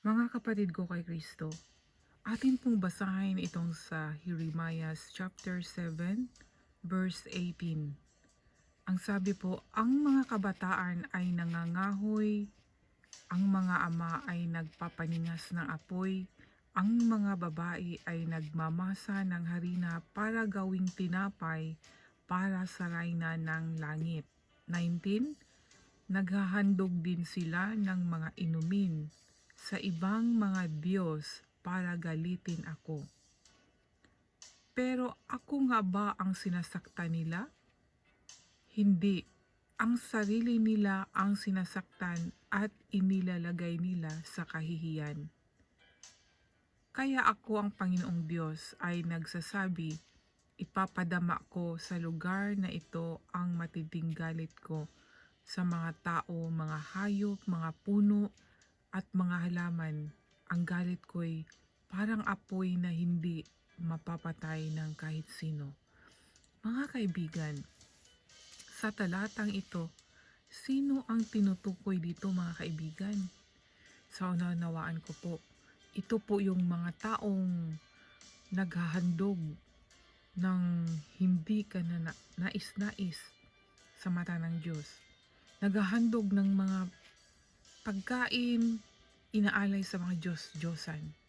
Mga kapatid ko kay Kristo, atin pong basahin itong sa Jeremiah chapter 7 verse 18. Ang sabi po, ang mga kabataan ay nangangahoy, ang mga ama ay nagpapaningas ng apoy, ang mga babae ay nagmamasa ng harina para gawing tinapay para sa rayna ng langit. 19. Naghahandog din sila ng mga inumin sa ibang mga Diyos para galitin ako. Pero ako nga ba ang sinasaktan nila? Hindi. Ang sarili nila ang sinasaktan at inilalagay nila sa kahihiyan. Kaya ako ang Panginoong Diyos ay nagsasabi, ipapadama ko sa lugar na ito ang matinding galit ko sa mga tao, mga hayop, mga puno, at mga halaman. Ang galit ko'y parang apoy na hindi mapapatay ng kahit sino. Mga kaibigan, sa talatang ito, sino ang tinutukoy dito mga kaibigan? Sa unawaan ko po, ito po yung mga taong naghahandog ng hindi ka na na- nais-nais sa mata ng Diyos. Naghahandog ng mga pagkain inaalay sa mga Diyos-Diyosan.